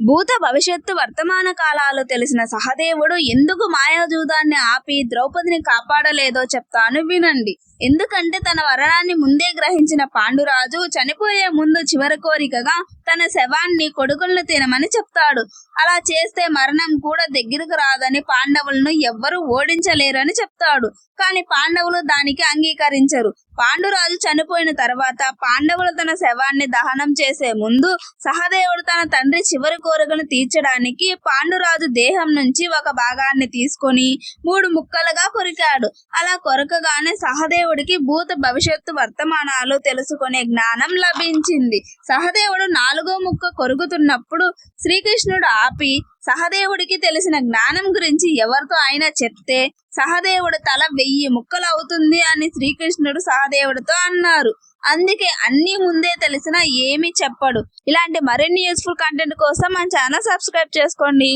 భూత భవిష్యత్తు వర్తమాన కాలాలు తెలిసిన సహదేవుడు ఎందుకు మాయాజూదాన్ని ఆపి ద్రౌపదిని కాపాడలేదో చెప్తాను వినండి. ఎందుకంటే తన వరణాన్ని ముందే గ్రహించిన పాండురాజు చనిపోయే ముందు చివరి కోరికగా తన శవాన్ని కొడుకులను తినమని చెప్తాడు. అలా చేస్తే మరణం కూడా దగ్గరకు రాదని పాండవులను ఎవ్వరూ ఓడించలేరని చెప్తాడు. కానీ పాండవులు దానికి అంగీకరించరు. పాండురాజు చనిపోయిన తర్వాత పాండవులు తన శవాన్ని దహనం చేసే ముందు సహదేవుడు తన తండ్రి చివరి కోరికను తీర్చడానికి పాండురాజు దేహం నుంచి ఒక భాగాన్ని తీసుకొని మూడు ముక్కలుగా కొరికాడు. అలా కొరకగానే సహదేవుడికి భూత భవిష్యత్తు వర్తమానాలు తెలుసుకునే జ్ఞానం లభించింది. సహదేవుడు నాలుగో ముక్క కొరుకుతున్నప్పుడు శ్రీకృష్ణుడు ఆపి సహదేవుడికి తెలిసిన జ్ఞానం గురించి ఎవరితో అయినా చెప్తే సహదేవుడు తల వెయ్యి ముక్కలు అవుతుంది అని శ్రీకృష్ణుడు సహదేవుడితో అన్నారు. అందుకే అన్ని ముందే తెలిసినా ఏమీ చెప్పడు. ఇలాంటి మరిన్ని యూస్ఫుల్ కంటెంట్ కోసం మన ఛానల్ సబ్స్క్రైబ్ చేసుకోండి.